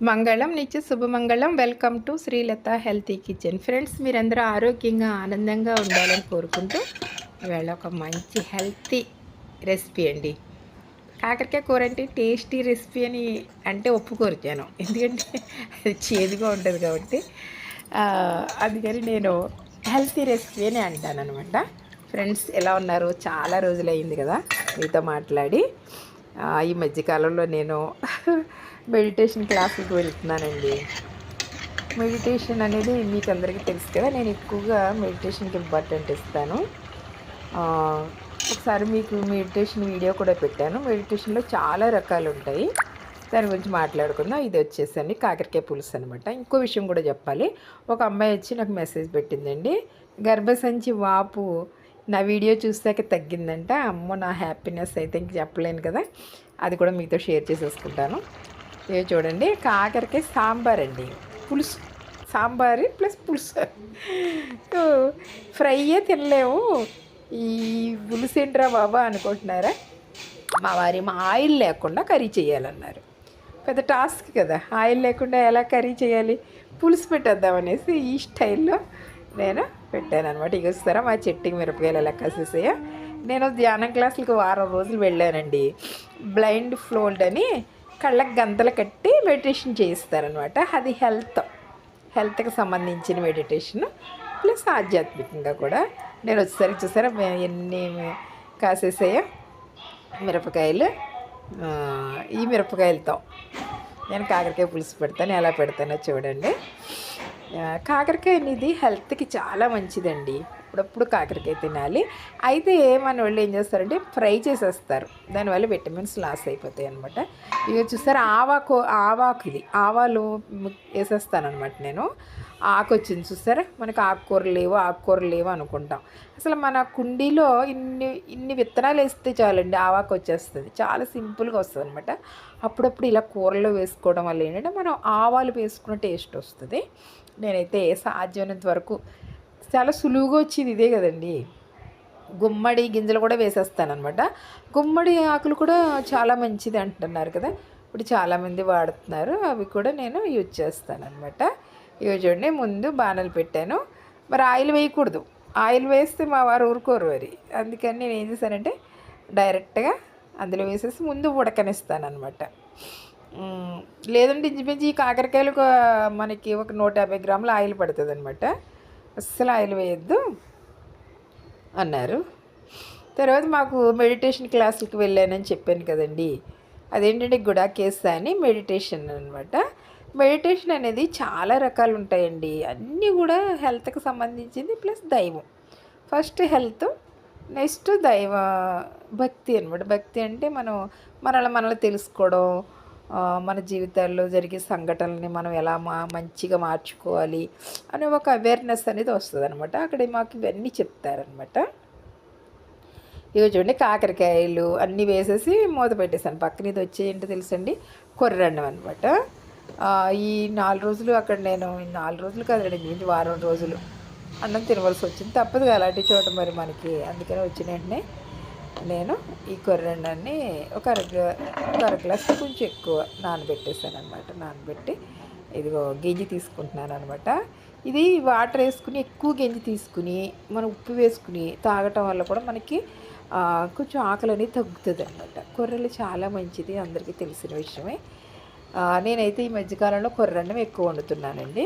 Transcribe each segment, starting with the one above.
మంగళం నిత్య శుభమంగళం. Welcome to Srilatha healthy kitchen friends మీరందరూ ఆరోగ్యంగా ఆనందంగా ఉండాలని కోరుకుంటూ ఇవాళ ఒక మంచి హెల్తీ రెసిపీ అండి. కాకరకాయ కూర అంటే టేస్టీ రెసిపీ అని అంటే ఒప్పుకోరుచాను ఎందుకంటే అది చేదుగా ఉంటుంది కాబట్టి. అందుకని నేను హెల్తీ రెసిపీ అని అంటాను అనమాట ఫ్రెండ్స్ ఎలా ఉన్నారు చాలా రోజులైంది కదా మీతో మాట్లాడి. ఈ మధ్యకాలంలో నేను మెడిటేషన్ క్లాసులకు వెళ్తున్నానండి. మెడిటేషన్ అనేది మీకు అందరికీ తెలుసు కదా నేను ఎక్కువగా మెడిటేషన్కి ఇంపార్టెంట్ ఇస్తాను. ఒకసారి మీకు మెడిటేషన్ వీడియో కూడా పెట్టాను. మెడిటేషన్లో చాలా రకాలు ఉంటాయి. దాని గురించి మాట్లాడుకుందాం. ఇది వచ్చేసండి కాకరకాయ పులుసు అనమాట ఇంకో విషయం కూడా చెప్పాలి. ఒక అమ్మాయి వచ్చి నాకు మెసేజ్ పెట్టిందండి. గర్భసంచి వాపు నా వీడియో చూసాక తగ్గిందంట. అమ్మో నా హ్యాపీనెస్ అయితే ఇంక చెప్పలేను కదా. అది కూడా మీతో షేర్ చేసేసుకుంటాను. ఇవి చూడండి కాకరకాయ సాంబార్ అండి. పులుసు సాంబార్ ప్లస్. పులుసు ఫ్రైయే తినలేము. ఈ పులుసు ఏంట్రా బాబా అనుకుంటున్నారా? మా వారి మా ఆయిల్ లేకుండా కర్రీ చేయాలన్నారు. పెద్ద టాస్క్ కదా. ఆయిల్ లేకుండా ఎలా కర్రీ చేయాలి? పులుసు పెట్టేద్దామనేసి ఈ స్టైల్లో నేను పెట్టాను అనమాట ఇక వస్తారా మా చెట్టుకి మిరపకాయలు ఎలా కాసేసాయా? నేను ధ్యానం క్లాసులకు వారం రోజులు వెళ్ళానండి. బ్లైండ్ ఫ్లోల్డ్ అని కళ్ళకు గంతలు కట్టి మెడిటేషన్ చేయిస్తారనమాట అది హెల్త్. హెల్త్కి సంబంధించిన మెడిటేషన్ ప్లస్ ఆధ్యాత్మికంగా కూడా. నేను వచ్చేసరికి చూసారా ఎన్ని కాసేసాయో? మిరపకాయలు. ఈ మిరపకాయలతో. నేను కాకరకాయ పులుసు పెడతాను. ఎలా పెడతానో చూడండి. కాకరకాయ అనేది హెల్త్కి చాలా మంచిదండి. అప్పుడప్పుడు కాకరకాయ తినాలి. అయితే మన వాళ్ళు ఏం చేస్తారంటే ఫ్రై చేసేస్తారు. దానివల్ల విటమిన్స్ లాస్ అయిపోతాయి అనమాట ఇక చూస్తారు ఆవాకు ఆవాకు ఇది. ఆవాలు వేసేస్తానమాట నేను. ఆకు వచ్చింది చూసారా? మనకు ఆకుకూరలు లేవు ఆకుకూరలు లేవు అనుకుంటాం. అసలు మన కుండీలో ఇన్ని ఇన్ని విత్తనాలు వేస్తే చాలండి ఆవాకు వచ్చేస్తుంది. చాలా సింపుల్గా వస్తుంది అనమాట అప్పుడప్పుడు ఇలా కూరలో వేసుకోవడం వల్ల ఏంటంటే మనం ఆవాలు వేసుకున్న టేస్ట్ వస్తుంది. నేనైతే సాధ్యమైనంత వరకు చాలా సులువుగా వచ్చేది ఇదే కదండి. గుమ్మడి గింజలు కూడా వేసేస్తానమాట గుమ్మడి ఆకులు కూడా చాలా మంచిది అంటున్నారు కదా. ఇప్పుడు చాలామంది వాడుతున్నారు. అవి కూడా నేను యూజ్ చేస్తానమాట ఇవి చూడండి ముందు బాణలు పెట్టాను. మరి ఆయిల్ వేయకూడదు. ఆయిల్ వేస్తే మా వారు ఊరుకోరు మరి. అందుకని నేను ఏం చేశానంటే డైరెక్ట్గా అందులో వేసేసి ముందు ఉడకనిస్తానమాట లేదంటే ఇంచుమించు ఈ కాకరకాయలు మనకి ఒక నూట యాభై గ్రాముల ఆయిల్ పడుతుంది అనమాట అస్సలు ఆయిల్ వేయద్దు అన్నారు. తర్వాత మాకు మెడిటేషన్ క్లాసులకు వెళ్ళానని చెప్పాను కదండి. అదేంటంటే గుడాకేసా అని మెడిటేషన్ అనమాట మెడిటేషన్ అనేది చాలా రకాలు ఉంటాయండి. అన్నీ కూడా హెల్త్కి సంబంధించింది ప్లస్ దైవం. ఫస్ట్ హెల్త్ నెక్స్ట్ దైవ భక్తి అనమాట భక్తి అంటే మనం మనల్ని మనల్ని తెలుసుకోవడం మన జీవితాల్లో జరిగే సంఘటనల్ని మనం ఎలా మా మంచిగా మార్చుకోవాలి అనే ఒక అవేర్నెస్ అనేది వస్తుంది అనమాట అక్కడ మాకు ఇవన్నీ చెప్తారనమాట ఇవి చూడండి కాకరకాయలు అన్నీ వేసేసి మూత పెట్టేశాను. పక్కన ఇది వచ్చి ఏంటో తెలుసండి? కొర్రన్నం అనమాట ఈ నాలుగు రోజులు అక్కడ నేను నాలుగు రోజులు కదండి ఇది వారం రోజులు అన్నం తినవలసి వచ్చింది. తప్పదు అలాంటి చోట మరి మనకి అందుకని వచ్చిన వెంటనే నేను ఈ కొర్రెండాన్ని ఒక అర ఒక అర గ్లాస్ కొంచెం ఎక్కువ నానబెట్టేసాను అనమాట నానబెట్టి ఇదిగో గెంజి తీసుకుంటున్నాను అనమాట ఇది వాటర్ వేసుకుని ఎక్కువ గెంజి తీసుకుని మనం ఉప్పు వేసుకుని తాగటం వల్ల కూడా మనకి కొంచెం ఆకలి అనేది తగ్గుతుంది అనమాట కొర్రెలు చాలా మంచిది అందరికీ తెలిసిన విషయమే. నేనైతే ఈ మధ్యకాలంలో కొర్రన్నం ఎక్కువ వండుతున్నానండి.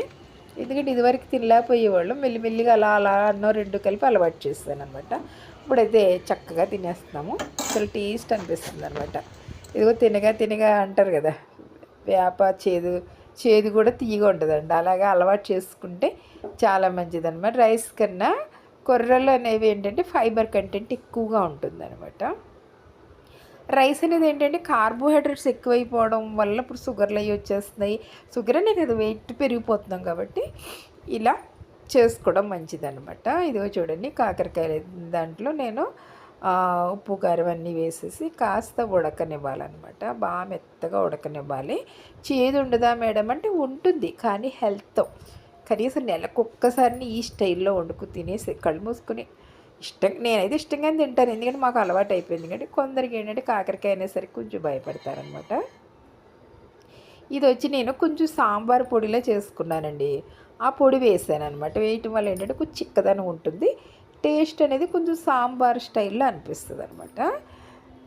ఎందుకంటే ఇదివరకు తినలేకపోయేవాళ్ళు. మెల్లిమెల్లిగా అలా అలా అన్నో రెండు కలిపి అలవాటు చేస్తాను అనమాట ఇప్పుడైతే చక్కగా తినేస్తున్నాము. అసలు టేస్ట్ అనిపిస్తుంది అనమాట ఇదిగో తినగా తినగా అంటారు కదా వేప చేదు చేదు కూడా తీయగా ఉంటుందండి. అలాగే అలవాటు చేసుకుంటే చాలా మంచిది అనమాట రైస్ కన్నా కొర్రలు అనేవి ఏంటంటే ఫైబర్ కంటెంట్ ఎక్కువగా ఉంటుందన్నమాట. రైస్ అనేది ఏంటంటే కార్బోహైడ్రేట్స్ ఎక్కువైపోవడం వల్ల ఇప్పుడు షుగర్లు అవి వచ్చేస్తున్నాయి. షుగర్ అనే కదా వెయిట్ పెరిగిపోతున్నాం కాబట్టి ఇలా చేసుకోవడం మంచిదనమాట ఇదిగో చూడండి కాకరకాయ దాంట్లో నేను ఉప్పు కారం అన్నీ వేసేసి కాస్త ఉడకనివ్వాలన్నమాట. బాగా మెత్తగా ఉడకనివ్వాలి. చేదు ఉండదా మేడం? అంటే ఉంటుంది కానీ హెల్త్. కనీసం నెలకు ఒక్కసారిని ఈ స్టైల్లో వండుకు తినేసి కళ్ళు మూసుకుని ఇష్టం నేనైతే ఇష్టంగానే తింటాను. ఎందుకంటే మాకు అలవాటు అయిపోయింది. ఎందుకంటే కొందరికి ఏంటంటే కాకరకాయ అనేసరికి కొంచెం భయపడతారనమాట ఇది వచ్చి నేను కొంచెం సాంబార్ పొడిలో చేసుకున్నానండి. ఆ పొడి వేసాను అనమాట వేయటం వల్ల ఏంటంటే కొంచెం చిక్కదనం ఉంటుంది. టేస్ట్ అనేది కొంచెం సాంబార్ స్టైల్లో అనిపిస్తుంది అనమాట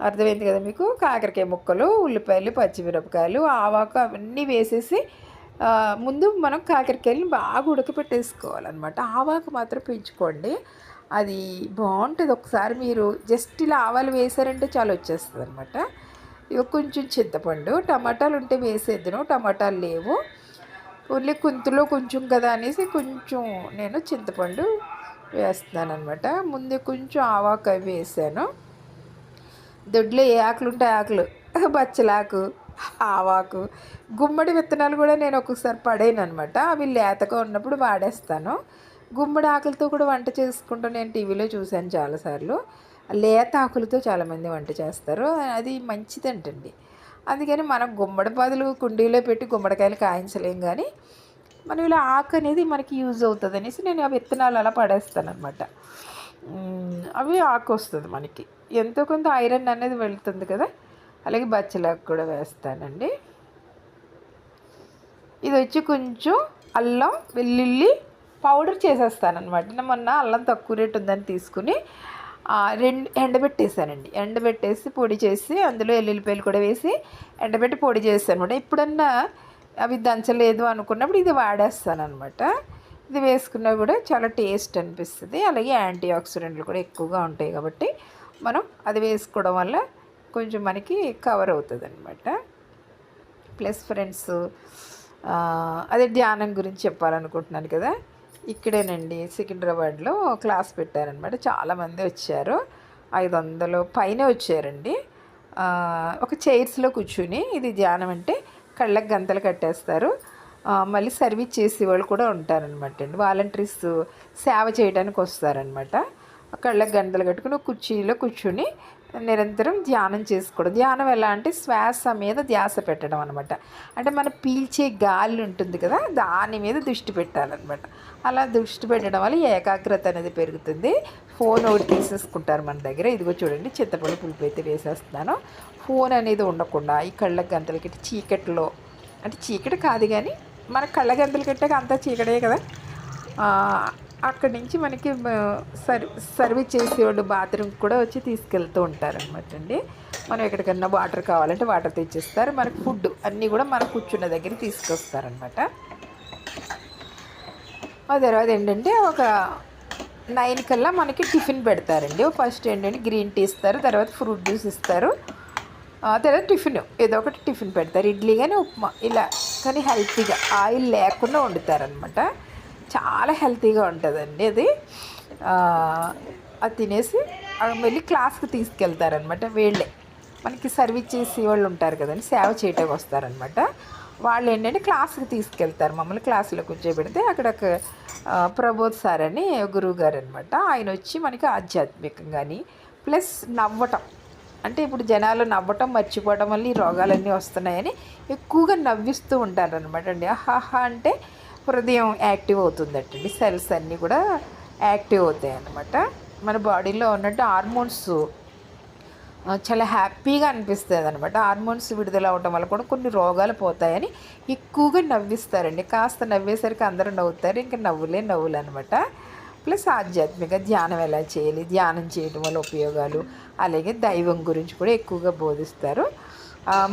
అర్థమైంది కదా మీకు? కాకరకాయ ముక్కలు ఉల్లిపాయలు పచ్చిమిరపకాయలు ఆవాకు అవన్నీ వేసేసి ముందు మనం కాకరకాయలను బాగా ఉడకపెట్టేసుకోవాలన్నమాట. ఆవాకు మాత్రం పెంచుకోండి. అది బాగుంటుంది. ఒకసారి మీరు జస్ట్ ఇలా ఆవాలు వేసారంటే చాలా వచ్చేస్తుంది అనమాట ఇక కొంచెం చింతపండు టమాటాలు ఉంటే వేసేద్దును. టమాటాలు లేవు. ఓన్లీ కుంతులో కొంచెం కదా అనేసి కొంచెం నేను చింతపండు వేస్తున్నాను అనమాట ముందే కొంచెం ఆవాకు అవి వేసాను. దొడ్లో ఏ ఆకులు ఉంటాయి ఆకులు. బచ్చలాకు ఆవాకు. గుమ్మడి విత్తనాలు కూడా నేను ఒక్కొక్కసారి పడేయను అనమాట అవి లేతగా ఉన్నప్పుడు వాడేస్తాను. గుమ్మడి ఆకులతో కూడా వంట చేసుకుంటూ నేను టీవీలో చూశాను చాలాసార్లు. లేత ఆకులతో చాలామంది వంట చేస్తారు. అది మంచిదంటండి. అందుకని మనం గుమ్మడి బదులు కుండీలో పెట్టి గుమ్మడికాయలు కాయించలేం కానీ మనం ఇలా ఆకు అనేది మనకి యూజ్ అవుతుంది అనేసి నేను ఆ విత్తనాలు అలా పడేస్తాను అనమాట అవి ఆకు వస్తుంది మనకి. ఎంతో కొంత ఐరన్ అనేది వెళుతుంది కదా అలాగే బచ్చలాకు కూడా వేస్తానండి. ఇది వచ్చి కొంచెం అల్లం వెల్లుల్లి పౌడర్ చేసేస్తానమాట మొన్న అల్లం తక్కువ రేటు ఉందని తీసుకుని రెండు ఎండబెట్టేసానండి ఎండబెట్టేసి పొడి చేసి అందులో ఎల్లుల్లిపాయలు కూడా వేసి ఎండబెట్టి పొడి చేస్తాను అనమాట ఎప్పుడన్నా అవి దంచలేదు అనుకున్నప్పుడు ఇది వాడేస్తాను అనమాట ఇది వేసుకున్నా కూడా చాలా టేస్ట్ అనిపిస్తుంది. అలాగే యాంటీ ఆక్సిడెంట్లు కూడా ఎక్కువగా ఉంటాయి కాబట్టి మనం అది వేసుకోవడం వల్ల కొంచెం మనకి కవర్ అవుతుంది అనమాట ప్లస్ ఫ్రెండ్స్ అదే ధ్యానం గురించి చెప్పాలనుకుంటున్నాను కదా. ఇక్కడేనండి సికింద్రాబాద్లో క్లాస్ పెట్టారనమాట. చాలామంది వచ్చారు. ఐదు వందలు పైన వచ్చారండి. ఒక చైర్స్లో కూర్చుని ఇది ధ్యానం అంటే కళ్ళకు గంతలు కట్టేస్తారు. మళ్ళీ సర్వీస్ చేసే వాళ్ళు కూడా ఉంటారనమాట అండి. వాలంటీర్స్ సేవ చేయడానికి వస్తారనమాట. కళ్ళకు గంటలు కట్టుకుని ఒక కుర్చీలో కూర్చుని నిరంతరం ధ్యానం చేసుకోవడం. ధ్యానం ఎలా అంటే శ్వాస మీద ధ్యాస పెట్టడం అనమాట అంటే మనం పీల్చే గాలి ఉంటుంది కదా దాని మీద దృష్టి పెట్టాలన్నమాట. అలా దృష్టి పెట్టడం వల్ల ఏకాగ్రత అనేది పెరుగుతుంది. ఫోన్ ఒకటి తీసేసుకుంటారు మన దగ్గర. ఇదిగో చూడండి చింతపండు పులుపు అయితే వేసేస్తున్నాను. ఫోన్ అనేది ఉండకుండా ఈ కళ్ళకి గంతలకి చీకట్లో అంటే చీకటి కాదు కానీ మన కళ్ళ గంతలు కట్టాక అంతా చీకటే కదా. అక్కడి నుంచి మనకి సర్వ్ సర్వ్ చేసేవాళ్ళు బాత్రూమ్కి కూడా వచ్చి తీసుకెళ్తూ ఉంటారనమాట అండి. మనం ఎక్కడికన్నా వాటర్ కావాలంటే వాటర్ తెచ్చిస్తారు. మనకి ఫుడ్ అన్నీ కూడా మనం కూర్చున్న దగ్గర తీసుకొస్తారనమాట ఆ తర్వాత ఏంటంటే ఒక నైన్ కల్లా మనకి టిఫిన్ పెడతారండి. ఫస్ట్ ఏంటంటే గ్రీన్ టీ ఇస్తారు తర్వాత ఫ్రూట్ జ్యూస్ ఇస్తారు. తర్వాత టిఫిన్ ఏదో ఒకటి టిఫిన్ పెడతారు. ఇడ్లీ కానీ ఉప్మా ఇలా కానీ హెల్తీగా ఆయిల్ లేకుండా వండుతారనమాట చాలా హెల్తీగా ఉంటుందండి అది. అది తినేసి ఆ వెళ్ళి క్లాస్కి తీసుకెళ్తారనమాట వీళ్ళే. మనకి సర్వీస్ చేసి వాళ్ళు ఉంటారు కదండి సేవ చేయటానికి వస్తారనమాట. వాళ్ళు ఏంటంటే క్లాస్కి తీసుకెళ్తారు మమ్మల్ని క్లాసులో కూర్చోబెడితే అక్కడ ఒక, ప్రబోధ్ సార్ అని గురువు గారు అనమాట. ఆయన వచ్చి మనకి ఆధ్యాత్మికంగాని ప్లస్ నవ్వటం. అంటే ఇప్పుడు జనాలు నవ్వటం మర్చిపోవడం వల్ల ఈ రోగాలన్నీ వస్తున్నాయని ఎక్కువగా నవ్విస్తూ ఉంటారనమాట అండి. ఆహాహా అంటే హృదయం యాక్టివ్ అవుతుందటండి. సెల్స్ అన్నీ కూడా యాక్టివ్ అవుతాయి అన్నమాట మన బాడీలో ఉన్నట్టు హార్మోన్స్ చాలా హ్యాపీగా అనిపిస్తుంది అనమాట హార్మోన్స్ విడుదల అవడం వల్ల కూడా కొన్ని రోగాలు పోతాయని ఎక్కువగా నవ్విస్తారండి. కాస్త నవ్వేసరికి అందరూ నవ్వుతారు ఇంకా నవ్వులే నవ్వులు అనమాట ప్లస్ ఆధ్యాత్మిక ధ్యానం ఎలా చేయాలి? ధ్యానం చేయడం వల్ల ఉపయోగాలు అలాగే దైవం గురించి కూడా ఎక్కువగా బోధిస్తారు.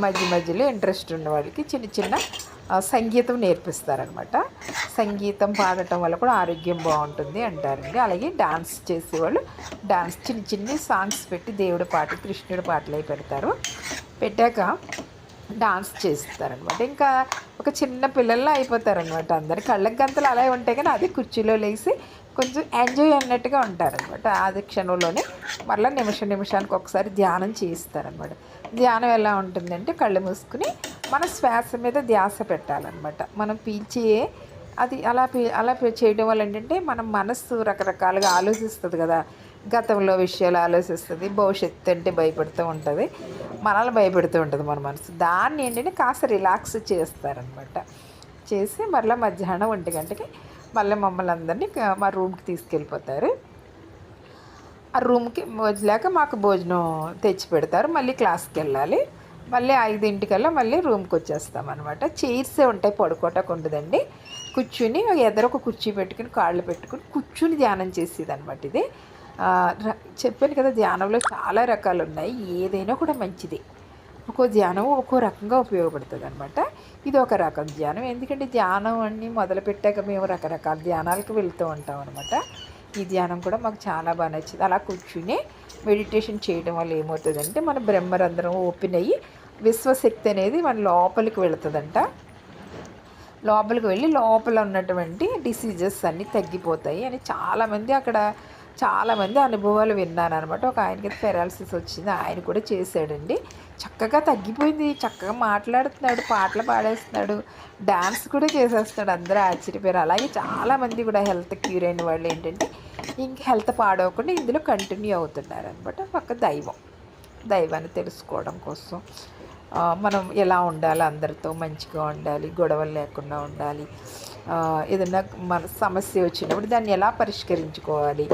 మధ్య మధ్యలో ఇంట్రెస్ట్ ఉన్న వాళ్ళకి చిన్న చిన్న సంగీతం నేర్పిస్తారనమాట. సంగీతం పాడటం వల్ల కూడా ఆరోగ్యం బాగుంటుంది అంటారండి అలాగే డాన్స్ చేసేవాళ్ళు డాన్స్ చిన్న చిన్న సాంగ్స్ పెట్టి దేవుడి పాట కృష్ణుడి పాటలు అవి పెడతారు. పెట్టాక డాన్స్ చేస్తారనమాట. ఇంకా ఒక చిన్న పిల్లల్లో అయిపోతారనమాట అందరు. కళ్ళకి గంతలు అలా ఉంటాయి కానీ అదే కుర్చీలో లేచి కొంచెం ఎంజాయ్ అన్నట్టుగా ఉంటారనమాట. అది క్షణంలోనే మళ్ళీ నిమిషం నిమిషానికి ఒకసారి ధ్యానం చేయిస్తారనమాట. ధ్యానం ఎలా ఉంటుందంటే కళ్ళు మూసుకుని మన శ్వాస మీద ధ్యాస పెట్టాలన్నమాట. మనం పీల్చే అది అలా పీ- అలా చేయడం వల్ల ఏంటంటే మన మనస్సు రకరకాలుగా ఆలోచిస్తుంది కదా. గతంలో విషయాలు ఆలోచిస్తుంది భవిష్యత్తు అంటే భయపడుతూ ఉంటుంది మనల్ని భయపెడుతూ ఉంటుంది మన మనసు దాన్ని ఏంటంటే కాస్త రిలాక్స్ చేస్తారనమాట చేసి మళ్ళీ మధ్యాహ్నం ఒంటి గంటకి మళ్ళీ మమ్మల్ని అందరినీ మా రూమ్కి తీసుకెళ్ళిపోతారు. ఆ రూమ్కి వదిలాక మాకు భోజనం తెచ్చి పెడతారు మళ్ళీ క్లాస్కి వెళ్ళాలి. మళ్ళీ ఐదింటికల్లా మళ్ళీ రూమ్కి వచ్చేస్తాం అనమాట చైర్సే ఉంటాయి పడుకోవటం ఉండదండి. కూర్చుని ఎదర ఒక కుర్చీ పెట్టుకుని కాళ్ళు పెట్టుకుని కూర్చుని ధ్యానం చేసేది అనమాట ఇది చెప్పాను కదా ధ్యానంలో చాలా రకాలు ఉన్నాయి ఏదైనా కూడా మంచిది. ఒక్కో ధ్యానం ఒక్కో రకంగా ఉపయోగపడుతుంది అనమాట ఇది ఒక రకం ధ్యానం. ఎందుకంటే ధ్యానం అన్ని మొదలు పెట్టాక మేము రకరకాల ధ్యానాలకు వెళ్తూ ఉంటాం అనమాట ఈ ధ్యానం కూడా మాకు చాలా బాగా నచ్చింది. అలా కూర్చుని మెడిటేషన్ చేయడం వల్ల ఏమవుతుందంటే మన బ్రహ్మరంధ్రం ఓపెన్ అయ్యి విశ్వశక్తి అనేది మన లోపలికి వెళుతుందంట. లోపలికి వెళ్ళి లోపల ఉన్నటువంటి డిసీజెస్ అన్నీ తగ్గిపోతాయి అని చాలామంది అక్కడ చాలామంది అనుభవాలు విన్నాను అనమాట ఒక ఆయనకి పెరాలసిస్ వచ్చింది. ఆయన కూడా చేశాడండి. చక్కగా తగ్గిపోయింది. చక్కగా మాట్లాడుతున్నాడు పాటలు పాడేస్తున్నాడు డాన్స్ కూడా చేసేస్తున్నాడు. అందరూ ఆశ్చర్యపోయారు. అలాగే చాలామంది కూడా హెల్త్ క్యూర్ అయిన వాళ్ళు ఏంటంటే ఇంక హెల్త్ పాడవకుండా ఇందులో కంటిన్యూ అవుతున్నారు అనమాట ఒక దైవం. దైవాన్ని తెలుసుకోవడం కోసం. మనం ఎలా ఉండాలి అందరితో మంచిగా ఉండాలి గొడవలు లేకుండా ఉండాలి ఏదన్నా ఏదైనా మన సమస్య వచ్చినప్పుడు దాన్ని ఎలా పరిష్కరించుకోవాలి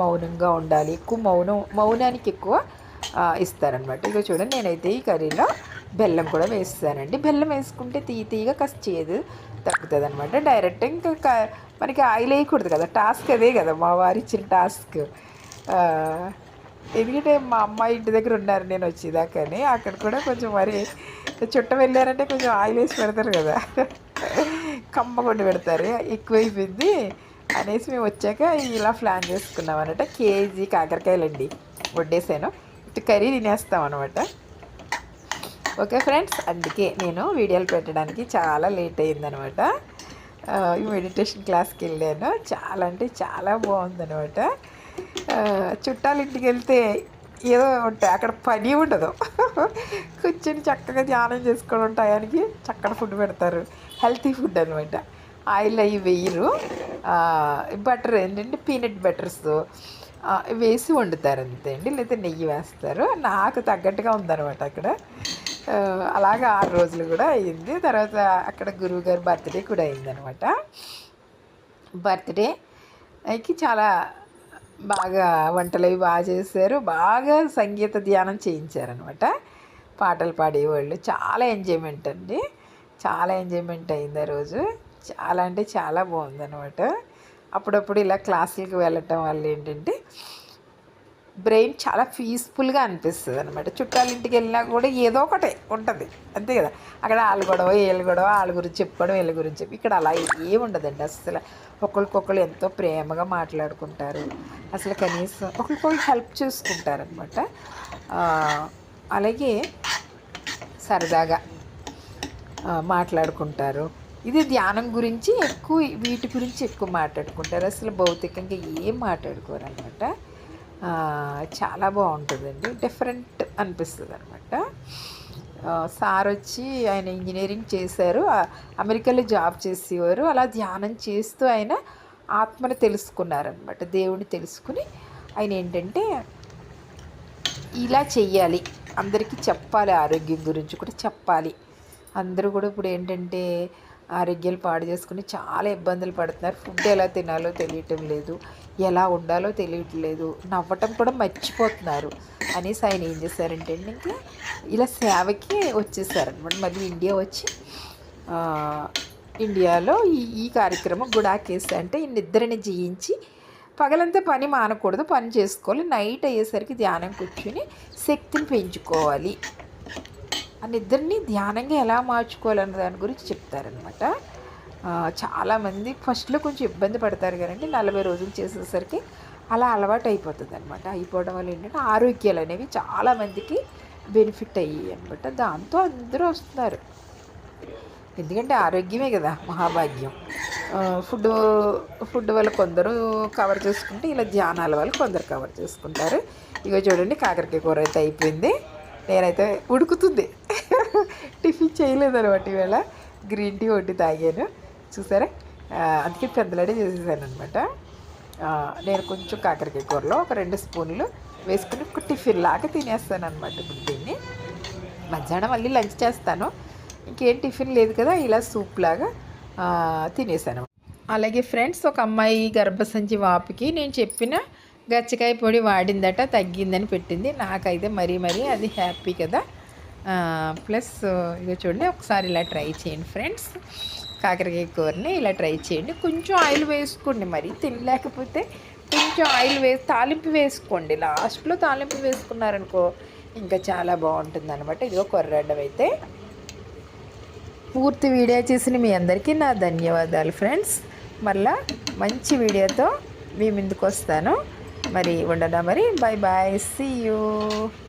మౌనంగా ఉండాలి ఎక్కువ మౌనం మౌనానికి ఎక్కువ ఇస్తారనమాట ఇక చూడండి నేనైతే ఈ కర్రీలో బెల్లం కూడా వేస్తానండి. బెల్లం వేసుకుంటే తీయ తీయగా కాస్త చేదు తగ్గుతుంది అనమాట డైరెక్ట్ ఇంకా మనకి ఆయిల్ వేయకూడదు కదా టాస్క్ అదే కదా మా వారు ఇచ్చిన టాస్క్. ఎందుకంటే మా అమ్మాయి ఇంటి దగ్గర ఉన్నారు నేను వచ్చేదాకాని అక్కడ కూడా కొంచెం మరి చుట్ట వెళ్ళారంటే కొంచెం ఆయిల్ వేసి పెడతారు కదా. కమ్మకొండి పెడతారు ఎక్కువైపోయింది అనేసి మేము వచ్చాక ఇలా ప్లాన్ చేసుకున్నాం అనమాట కేజీ కాకరకాయలండి వడ్డేసాను. ఇటు కర్రీ తినేస్తాం అనమాట ఓకే ఫ్రెండ్స్ అందుకే నేను వీడియోలు పెట్టడానికి చాలా లేట్ అయిందనమాట ఈ మెడిటేషన్ క్లాస్కి వెళ్ళాను. చాలా అంటే చాలా బాగుందనమాట చుట్టాలింటికి వెళ్తే ఏదో ఉంటాయి అక్కడ పని ఉండదు. కూర్చొని చక్కగా ధ్యానం చేసుకోవడం టయానికి చక్కగా ఫుడ్ పెడతారు. హెల్తీ ఫుడ్ అనమాట ఆయిల్ అవి వేయరు. బటర్ ఏంటంటే పీనట్ బటర్స్. వేసి వండుతారు అంతే అండి. లేదా నెయ్యి వేస్తారు. నాకు తగ్గట్టుగా ఉందన్నమాట అక్కడ. అలాగే అలాగా ఆరు రోజులు కూడా అయింది. తర్వాత అక్కడ గురువుగారి బర్త్డే కూడా అయిందనమాట బర్త్డేకి చాలా బాగా వంటలు అవి బాగా చేశారు. బాగా సంగీత ధ్యానం చేయించారనమాట పాటలు పాడేవాళ్ళు. చాలా ఎంజాయ్మెంట్ అండి. చాలా ఎంజాయ్మెంట్ అయింది ఆ రోజు. చాలా అంటే చాలా బాగుందనమాట అప్పుడప్పుడు ఇలా క్లాసులకు వెళ్ళటం వల్ల ఏంటంటే బ్రెయిన్ చాలా పీస్ఫుల్గా అనిపిస్తుంది అనమాట చుట్టాల ఇంటికి వెళ్ళినా కూడా ఏదో ఒకటే ఉంటుంది. అంతే కదా. అక్కడ వాళ్ళు గొడవ వీళ్ళు గొడవ వాళ్ళ గురించి చెప్పుకోవడం వీళ్ళ గురించి చెప్పి ఇక్కడ అలా ఏమి ఉండదండి. అసలు ఒకరికొకరు ఎంతో ప్రేమగా మాట్లాడుకుంటారు. అసలు కనీసం ఒకరికొకరు హెల్ప్ చేసుకుంటారనమాట అలాగే సరదాగా మాట్లాడుకుంటారు. ఇది ధ్యానం గురించి ఎక్కువ వీటి గురించి ఎక్కువ మాట్లాడుకుంటారు. అసలు భౌతికంగా ఏం మాట్లాడుకోరు అనమాట చాలా బాగుంటుందండి. డిఫరెంట్ అనిపిస్తుంది అనమాట సార్ వచ్చి ఆయన ఇంజనీరింగ్ చేశారు. అమెరికాలో జాబ్ చేసేవారు. అలా ధ్యానం చేస్తూ ఆయన ఆత్మను తెలుసుకున్నారనమాట దేవుడిని తెలుసుకుని ఆయన ఏంటంటే ఇలా చెయ్యాలి. అందరికీ చెప్పాలి. ఆరోగ్యం గురించి కూడా చెప్పాలి. అందరూ కూడా ఇప్పుడు ఏంటంటే ఆరోగ్యాలు పాడు చేసుకుని చాలా ఇబ్బందులు పడుతున్నారు. ఫుడ్ ఎలా తినాలో తెలియటం లేదు. ఎలా ఉండాలో తెలియట్లేదు. నవ్వటం కూడా మర్చిపోతున్నారు. అనేసి ఆయన ఏం చేశారంటే ఇంకా ఇలా సేవకి వచ్చేసారనమాట మళ్ళీ ఇండియా వచ్చి ఇండియాలో ఈ ఈ కార్యక్రమం గుడాకేసి అంటే ఈ నిద్రని జయించి పగలంతా పని మానకూడదు పని చేసుకోవాలి. నైట్ అయ్యేసరికి ధ్యానం కూర్చుని శక్తిని పెంచుకోవాలి. ఆ నిద్రని ధ్యానంగా ఎలా మార్చుకోవాలన్న దాని గురించి చెప్తారనమాట చాలామంది ఫస్ట్లో కొంచెం ఇబ్బంది పడతారు కదండి నలభై రోజులు చేసేసరికి అలా అలవాటు అయిపోతుంది అనమాట అయిపోవడం వల్ల ఏంటంటే ఆరోగ్యాలు అనేవి చాలామందికి బెనిఫిట్ అయ్యాయి అనమాట దాంతో అందరూ వస్తున్నారు. ఎందుకంటే ఆరోగ్యమే కదా మహాభాగ్యం. ఫుడ్ ఫుడ్ వల్ల కొందరు కవర్ చేసుకుంటే ఇలా ధ్యానాల వల్ల కొందరు కవర్ చేసుకుంటారు. ఇక చూడండి కాకరకాయ కూర అయితే అయిపోయింది. నేనైతే ఉడుకుతుంది. చేయలేదు అనమాట గ్రీన్ టీ ఒకటి తాగాను. చూసారా? అందుకే పెద్దలాడే చేసేసాను అనమాట నేను కొంచెం కాకరకాయ కూరలో ఒక రెండు స్పూన్లు వేసుకుని ఒక టిఫిన్ లాగా తినేస్తాను అనమాట ఇప్పుడు దీన్ని. మధ్యాహ్నం మళ్ళీ లంచ్ చేస్తాను. ఇంకేం టిఫిన్ లేదు కదా ఇలా సూప్ లాగా తినేసాను. అలాగే ఫ్రెండ్స్ ఒక అమ్మాయి గర్భసంచి వాపుకి నేను చెప్పిన గచ్చకాయ పొడి వాడిందట తగ్గిందని పెట్టింది. నాకైతే మరీ మరీ అది హ్యాపీ కదా. ప్లస్ ఇక చూడండి ఒకసారి ఇలా ట్రై చేయండి ఫ్రెండ్స్. కాకరకాయ కూరని ఇలా ట్రై చేయండి. కొంచెం ఆయిల్ వేసుకోండి మరి తినలేకపోతే కొంచెం ఆయిల్ వేసి తాలింపు వేసుకోండి. లాస్ట్లో తాలింపు వేసుకున్నారనుకో ఇంకా చాలా బాగుంటుంది అనమాట ఇదిగో కొర్రడ్డం అయితే. పూర్తి వీడియో చేసిన మీ అందరికీ నా ధన్యవాదాలు ఫ్రెండ్స్. మళ్ళా మంచి వీడియోతో మీ ముందుకు వస్తాను. మరి ఉండనా మరి? Bye bye see you